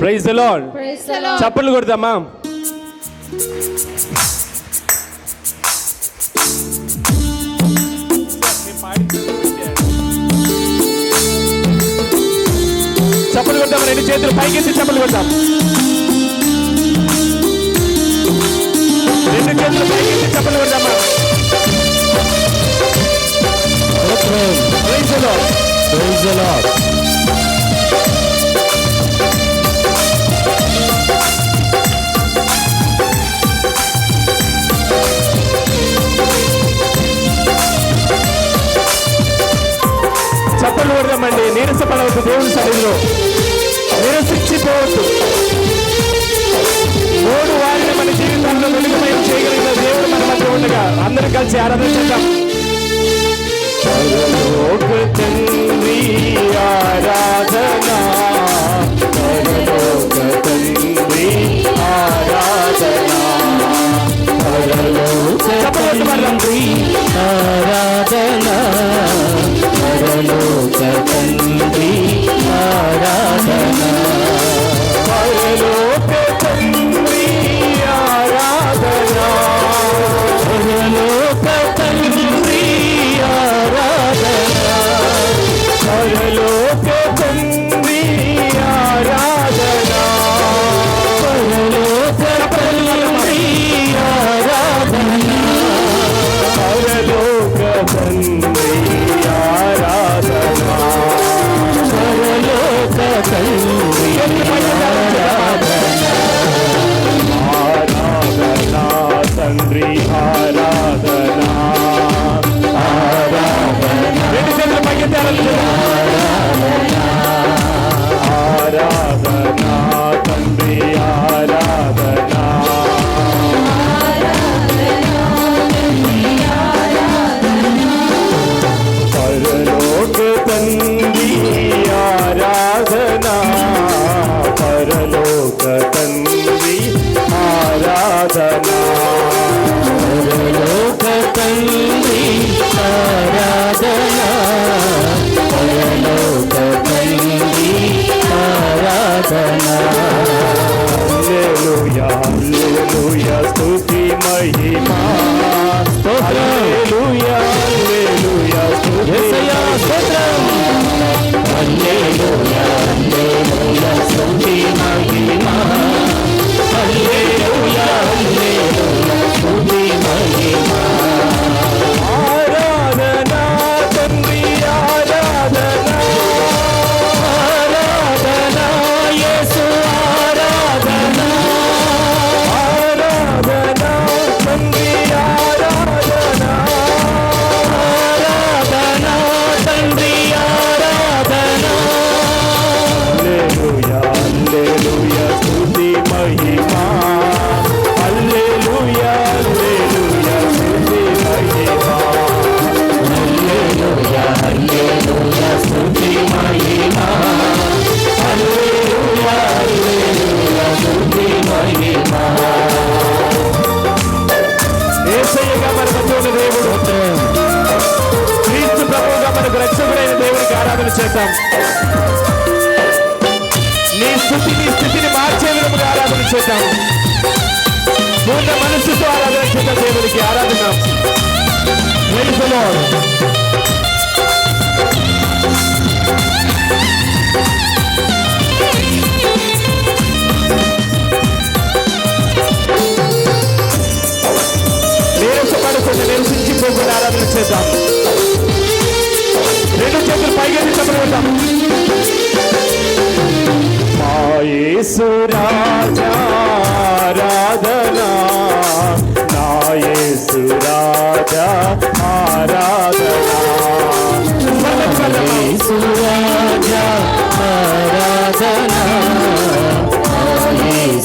Praise lord చప్పట్లు కొడతామా? చప్పట్లు కొడతాం రెండు చేతులు పైకెత్తి చప్పట్లు కొడతాం. రెండు చేతులు పైకెత్తి చప్పట్లు కొడతామా? Praise the Lord. Praise the Lord. నిరాశపడవద్దు దేవుని సన్నిధిలో. నిరసించిపోవద్దు మూడు వారిని మన జీవితాల్లో వెలుగుమయం చేయగలిగిన దేవుడు మన మధ్య ఉండగా అందరూ కలిసి ఆరాధన చేద్దాం. Thank you. Lord. నీరసపడకుండా రెండు చేతులు పైగా చెప్పబడతాం మా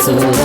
soul.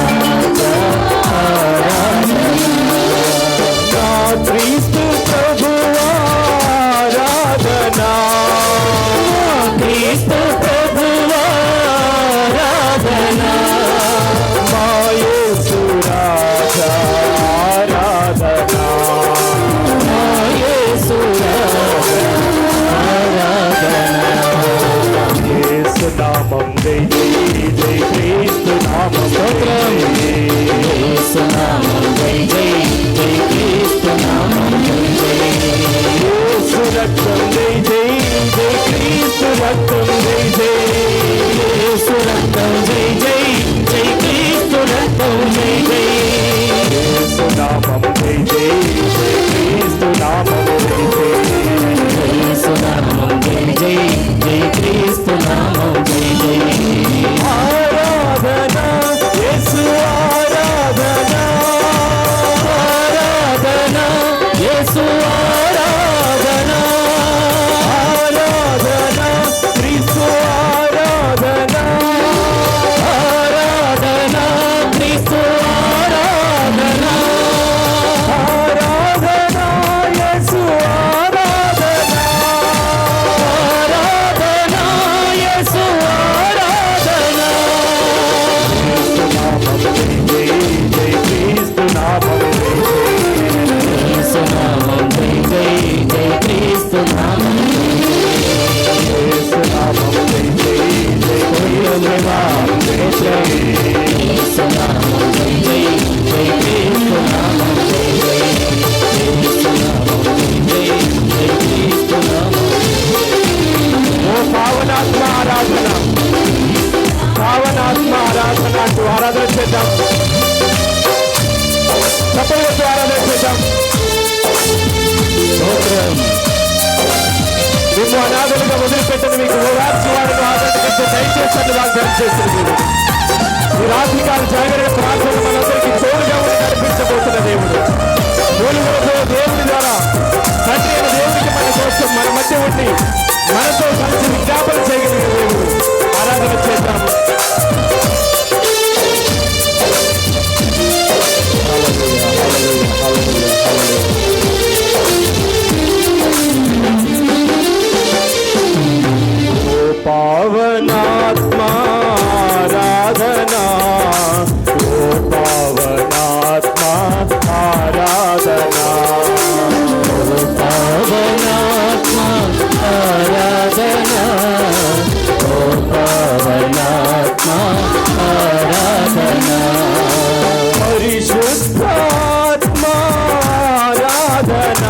అనాథులుగా వదిలిపెట్టని మీకు ఓదార్చి వారిని ఆదరణకంటే దయచేసి వాగ్దానం చేస్తుంది ఈ రాత్రి కాల జాగ్రత్త ప్రార్థన మనందరికీ తోడుగా ఉండి నడిపించబోతున్న దేవుడు. తోడుగులతో దేవుడి ద్వారా తండ్రి అయిన దేవుడికి మన కోసం మన మధ్య ఉండి మనతో కలిసి విజ్ఞాపన చేయగలిగిన దేవుడు. ఆరాధన చేద్దాము. buena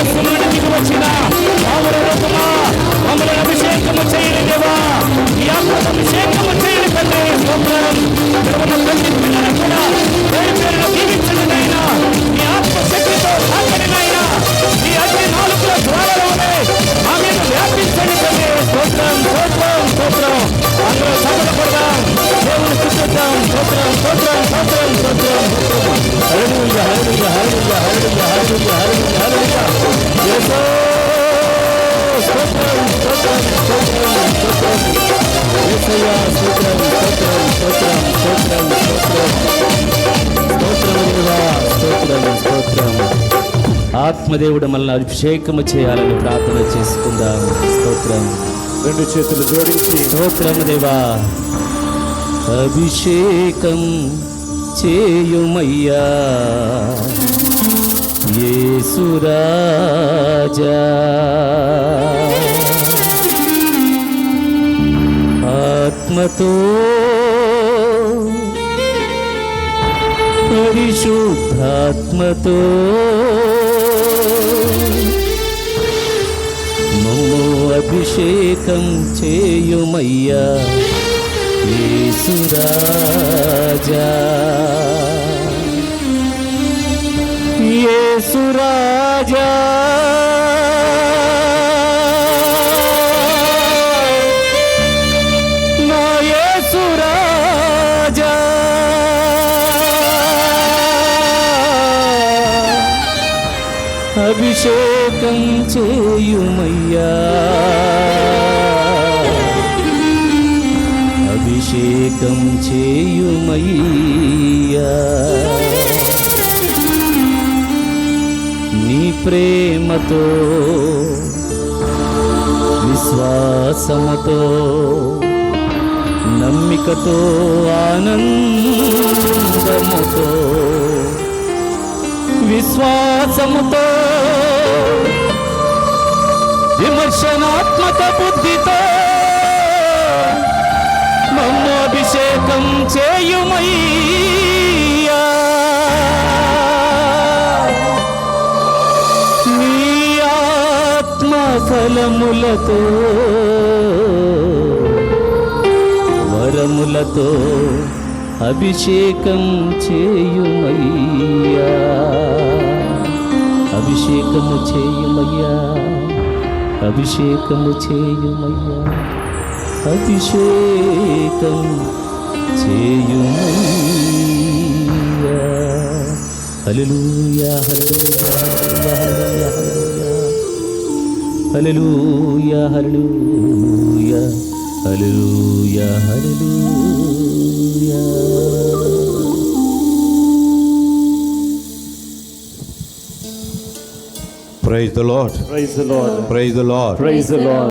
ఆకాశమానికి వచ్చిన పావుల రూపమా మమ్మల్ని అభిషేకము చేయని దేవా ఈ ఆత్మ అభిషేకము చేయని తండ్రి సోమవారం తిరుమల తల్లి పిల్లలు కూడా పేరు పేరున దీవించడైనా ఈ ఆత్మ శక్తితో ఈ అగ్ని నాలుగుల ద్వారాలోనే ఆమె వ్యాపించండి తండ్రి స్తోత్రం స్తోత్రం స్తోత్రం అందరూ సగడపడదాం దేవుని స్థుతిద్దాం స్తోత్రం స్తోత్రం స్తోత్రం. స్తోత్రం స్తోత్రం స్తోత్రం స్తోత్రం స్తోత్రం స్తోత్రం స్తోత్రం స్తోత్రం దేవా స్తోత్రం స్తోత్రం ఆత్మదేవుడు మనల్ని అభిషేకము చేయాలని ప్రార్థన చేసుకుందాం. స్తోత్రం రెండు చేతులు జోడించి స్తోత్రం దేవా. అభిషేకం చేయుమయ్యా. యేసురాజా. ప్రేమతో పరిశుద్ధాత్మతో మమ్ము అభిషేకం చేయుమయ్యా యేసురాజా యేసురాజా చేయుమయ్యా. నీ ప్రేమతో విశ్వాసముతో నమ్మికతో ఆనందముతో విశ్వాసముతో విమర్శనాత్మక బుద్ధితో చేయుమయ్యా. నీ ఆత్మ ఫలములతో వరములతో అభిషేకం చేయుమయ్యా. అభిషేకము చేయుమయ్యా. అభిషేకము చేయుమయ్యా. అభిషేకం ചെയ്യുന്നയ്യ ഹലലൂയ ഹലലൂയ ഹലലൂയ ഹലലൂയ ഹലലൂയ Praise the Lord. Praise the Lord. Praise the Lord. Praise the Lord.